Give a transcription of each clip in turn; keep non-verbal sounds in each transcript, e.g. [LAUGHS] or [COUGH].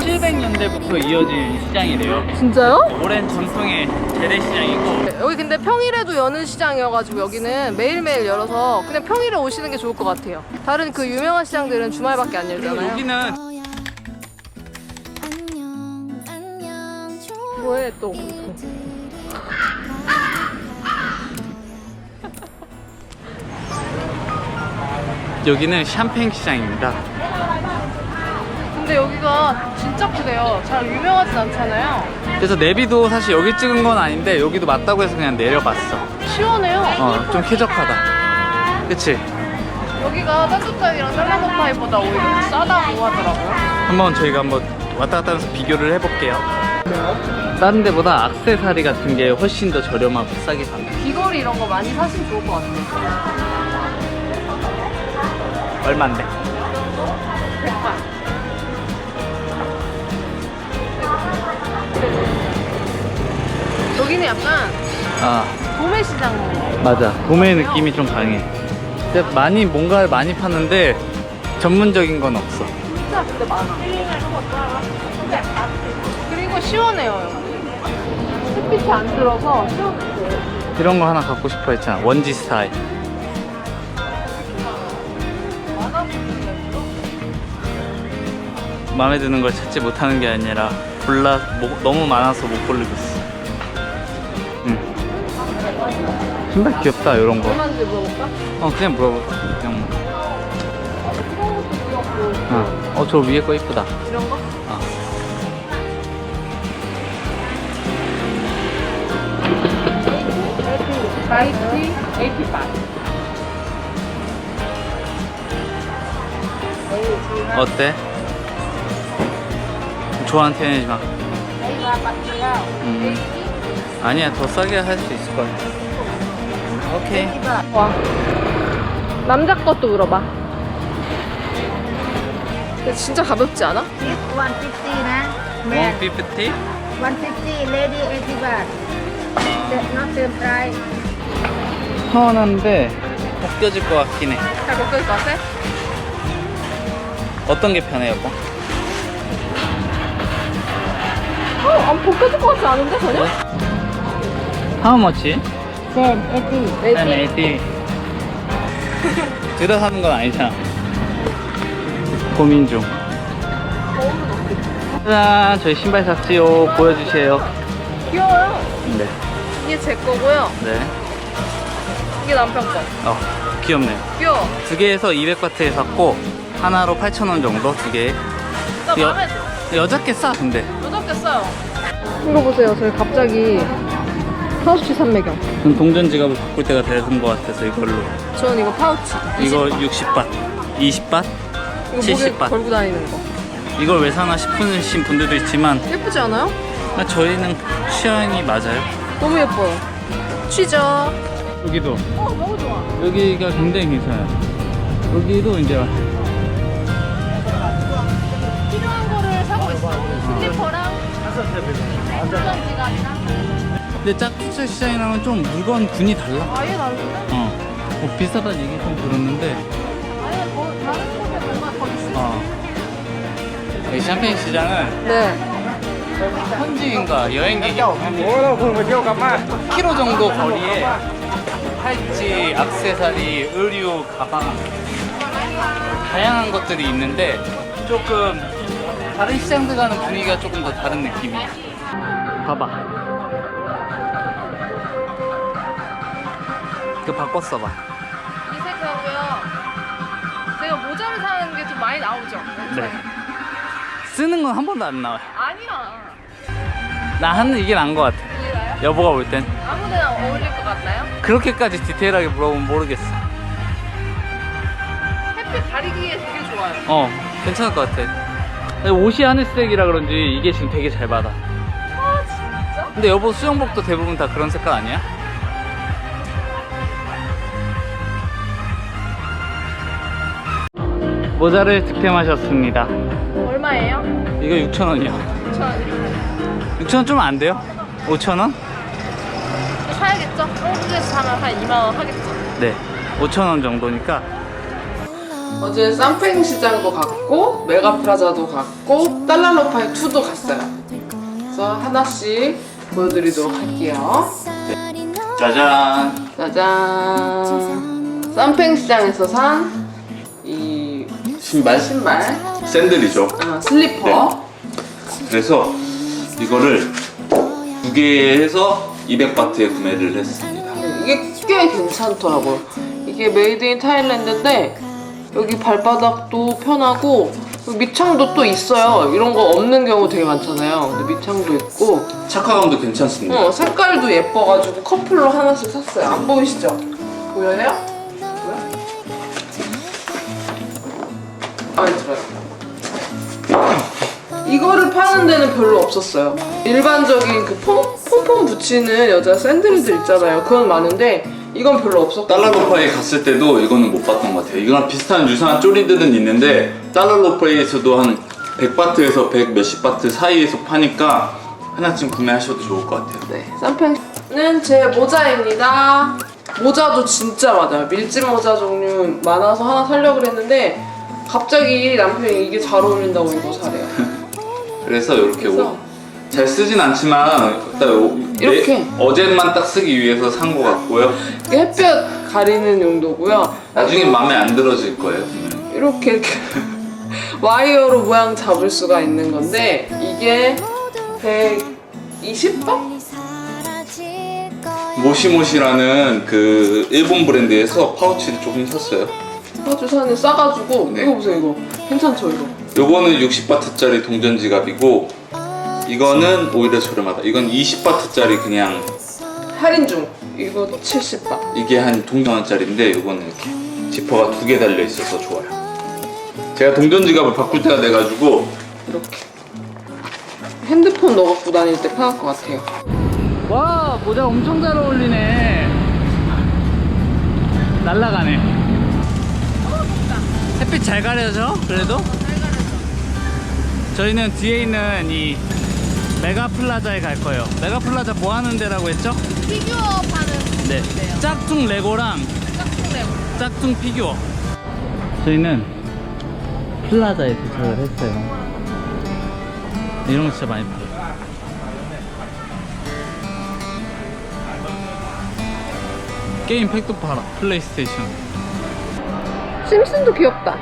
여기는 1700년대부터 이어진 시장이래요. 진짜요? 오랜 전통의 재래시장이고 여기 근데 평일에도 여는 시장이어가지고 여기는 매일매일 열어서 그냥 평일에 오시는 게 좋을 것 같아요. 다른 그 유명한 시장들은 주말밖에 안 열잖아요. 여기는 안녕 뭐해 또? 여기는 샴페인 시장입니다. 근데 여기가 진짜 크대요. 잘 유명하진 않잖아요. 그래서 내비도 사실 여기 찍은 건 아닌데 여기도 맞다고 해서 그냥 내려봤어. 시원해요. 어, 좀 쾌적하다. 그치? 여기가 짠뚜짱이랑 셀라노파이보다 오히려 싸다고 하더라고요. 한번 저희가 한번 왔다 갔다 하면서 비교를 해볼게요. 다른 데보다 악세사리 같은 게 훨씬 더 저렴하고 싸게 삽니다. 귀걸이 이런 거 많이 사시면 좋을 것 같아요. 얼만데? 여기 약간 아, 도매시장 맞아. 도매 느낌이 좀 강해. 근데 많이, 뭔가를 많이 파는데 전문적인 건 없어. 진짜 근데 많아. 그리고 시원해요. 여기. 햇빛이 안 들어서 시원해요. 이런 거 하나 갖고 싶어 했잖아. 원지 스타일. 마음에 드는 걸 찾지 못하는 게 아니라 골라 뭐- 너무 많아서 못 고르겠어. 신발 귀엽다 이런 거. 얼마인지 물어볼까? 어 그냥 물어볼까? 그냥. 뭐. 어, 어저 위에 거 이쁘다. 이런 거? 어. 나이티 85. 어때? 좋아하는 티내지 마. 음. 아니야 더 싸게 할 수 있을 거야. 오케이. 와. 남자 것도 물어봐. 진짜 가볍지 않아? 150 150? 150 lady 80 baht. 편한데 벗겨질 것 같긴 해. 잘 벗겨질 것 같아? 어떤 게 편해, 여보? 어, 안 벗겨질 것 같지 않은데 전혀? How much? Same 80한 80. 둘다 사는 건 아니잖아. 고민 중. 짜잔, 저희 신발 샀지요. 보여주세요. 귀여워요. 네. 이게 제 거고요. 네. 이게 남편 거. 어, 귀엽네요. 귀여워. 두 개에서 200바트에 샀고, 하나로 8,000원 정도, 두 개. 나 여- 마음에 들어. 여자 게 싸, 근데. 개 써요. 이거 보세요. 저희 갑자기 파우치 산매경. 전 동전 지갑을 바꿀 때가 되는 것 같아서 이걸로. 저는 이거 파우치. 이거 60바, 20바? 이거 목에 70바. 걸고 다니는 거. 이걸 왜 사나 싶으신 분들도 있지만, 예쁘지 않아요? 저희는 취향이 맞아요. 너무 예뻐요. 취죠. 여기도. 어, 너무 좋아. 여기가 굉장히 괜찮아요. 여기도 이제 필요한 거를 사고 있어. 슬리퍼랑 안전 지갑이랑 근데 짝투자 시장이랑은 좀 물건 군이 달라. 아예 다른데? 어. 뭐 비싸다는 얘기 좀 들었는데. 아예 더 다른 곳에 뭔가 더 있을 어. 이 샴페인 시장은 네. 현지인과 여행객이 10km 정도 거리에 팔찌, 악세사리, 의류, 가방 다양한 것들이 있는데 조금 다른 시장들과는 분위기가 조금 더 다른 느낌이야. 봐봐. 이거 바꿔 써봐. 이 색하고요. 제가 모자를 사는 게 좀 많이 나오죠? 네. 쓰는 건 한 번도 안 나와요. 아니야. 나 하는 이게 나은 것 같아. 이게 나요? 여보가 볼 땐. 아무데나 어울릴 것 같나요? 그렇게까지 디테일하게 물어보면 모르겠어. 햇빛 가리기에 되게 좋아요. 어, 괜찮을 것 같아. 옷이 하늘색이라 그런지 이게 지금 되게 잘 받아. 아 진짜? 근데 여보 수영복도 대부분 다 그런 색깔 아니야? 모자를 득템하셨습니다. 얼마예요? 이거 6,000원이요. 5천 6,000원 좀 안 돼요? 5,000원? 사야겠죠? 한국에서 사면 한 2만 원 하겠죠? 네. 5,000원 정도니까 어제 쌈팽 시장도 갔고 메가프라자도 갔고 달랄로파이 2도 갔어요. 그래서 하나씩 보여드리도록 할게요. 짜잔. 짜잔. 쌈팽 시장에서 산이 신발? 신발, 샌들이죠. 어, 슬리퍼. 그래서 이거를 두 개 해서 200바트에 구매를 했습니다. 이게 꽤 괜찮더라고요. 이게 메이드 인 타일랜드인데 여기 발바닥도 편하고 밑창도 또 있어요. 이런 거 없는 경우 되게 많잖아요. 근데 밑창도 있고 착화감도 괜찮습니다. 어, 색깔도 예뻐가지고 커플로 하나씩 샀어요. 안 보이시죠? 보여요? 이거를 파는 데는 별로 없었어요. 일반적인 그 폼, 폼폼 붙이는 여자 샌들들 있잖아요. 그건 많은데 이건 별로 없었고. 달러로파에 갔을 때도 이거는 못 봤던 것 같아요. 이거랑 비슷한 유사한 쪼리들은 있는데 달러로파에서도 한 100바트에서 100 몇십 바트 사이에서 파니까 하나쯤 구매하셔도 좋을 것 같아요. 네, 쌈팽은 제 모자입니다. 모자도 진짜 많아요. 밀짚 모자 종류 많아서 하나 사려고 그랬는데 갑자기 남편이 이게 잘 어울린다고 이거 사래요. [LAUGHS] 그래서 이렇게 그래서 옷. 잘 쓰진 않지만 일단 요- 이렇게. 내- 어제만 딱 쓰기 위해서 산 것 같고요. 햇볕 가리는 용도고요. 나중에 마음에 안 들어질 거예요. 분명히. 이렇게 이렇게 [LAUGHS] 와이어로 모양 잡을 수가 있는 건데 이게 120바? 모시모시라는 그 일본 브랜드에서 파우치를 조금 샀어요. 아주 산에 싸가지고 네. 이거 보세요 이거 괜찮죠 이거 요거는 60바트짜리 동전 지갑이고 이거는 오히려 저렴하다. 이건 20바트짜리 그냥 할인 중 이거 70바 이게 한 동전원짜리인데 요거는 이렇게 지퍼가 두 개 달려 있어서 좋아요. 제가 동전 지갑을 바꿀 때가 돼가지고 이렇게 핸드폰 넣어 갖고 다닐 때 편할 것 같아요 와 모자 엄청 잘 어울리네. 날라가네. 햇빛 잘 가려져? 그래도? 저희는 뒤에 있는 이 메가 플라자에 갈 거예요. 메가 플라자 뭐 하는 데라고 했죠? 피규어 파는 네. 짝퉁 레고랑 짝퉁 피규어. 저희는 플라자에 도착을 했어요. 이런 거 진짜 많이 팔아요. 게임 팩도 팔아. 플레이스테이션. 심슨도 귀엽다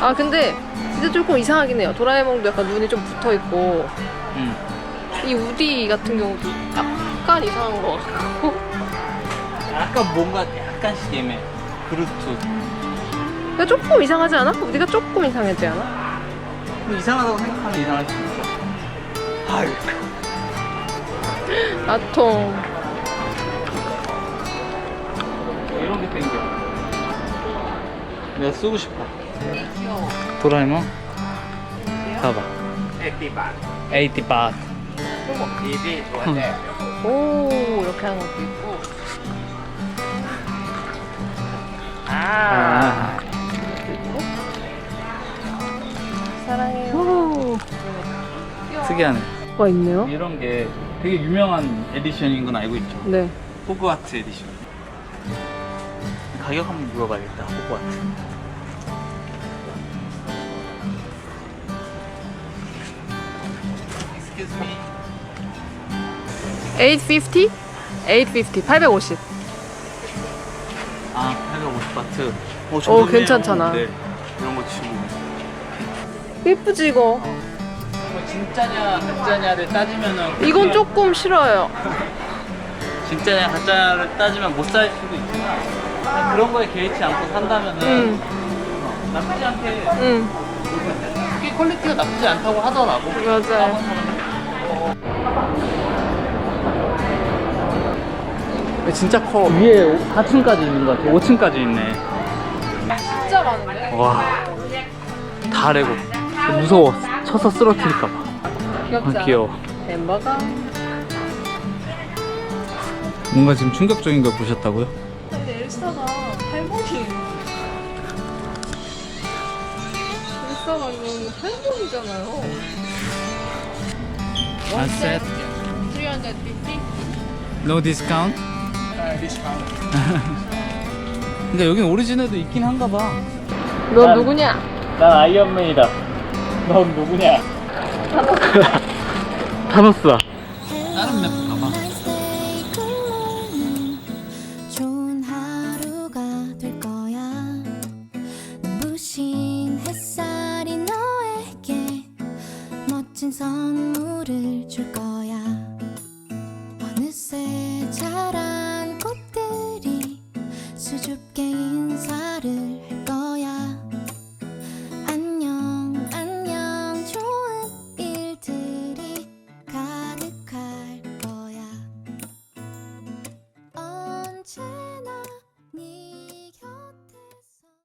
아 근데 진짜 조금 이상하긴 해요 도라에몽도 약간 눈이 좀 붙어 있고 음. 이 우디 같은 경우도 약간 이상한 것 같고 약간 뭔가 약간씩 애매. 그루트. 근데 조금 이상하지 않아? 우디가 조금 이상하지 않아? 뭐 이상하다고 생각하면 이상할 수 있어. 아유. [LAUGHS] 아통 이런 게 땡겨. 내가 쓰고 싶어. 도라에몽? 봐봐. 80 바트. 오 이렇게 하는 것도 있고 아. 사랑해요 특이하네. 뭐가 있네요? 이런 게 되게 유명한 에디션인 건 알고 있죠. 네 호그와트 에디션. 가격 한번 물어봐야겠다. 호그와트. 850? 850 850 아, 850바트. 어, 오, 좋네요. 괜찮잖아. 네. 이런 거 치고. 예쁘지 이거 이거 진짜냐 가짜냐를 따지면은 이건 조금 싫어요 [LAUGHS] 진짜냐 가짜냐를 따지면 못 살 수도 있지만 그냥 그런 거에 개의치 않고 산다면은 응 나쁘지 않게 응. 꽤 퀄리티가 나쁘지 않다고 하더라고. 맞아요. 진짜 커. 위에 4층까지 있는 것 같아. 5층까지 있네. 진짜 많은데? 와. 다 레고. 무서워. 쳐서 쓰러뜨릴까봐. 귀엽지 아, 귀여워. 햄버거 뭔가 지금 충격적인 걸 보셨다고요? 근데 엘사가 할머니예요 엘사가 이건 할머니잖아요 I said 350? no discount. [LAUGHS] 근데 여긴 오리지널도 있긴 한가 봐. 넌 난- 누구냐? 난 아이언맨이다. 넌 누구냐? 타노스야. 다른 맵 가봐. 자란 꽃들이 수줍게 인사를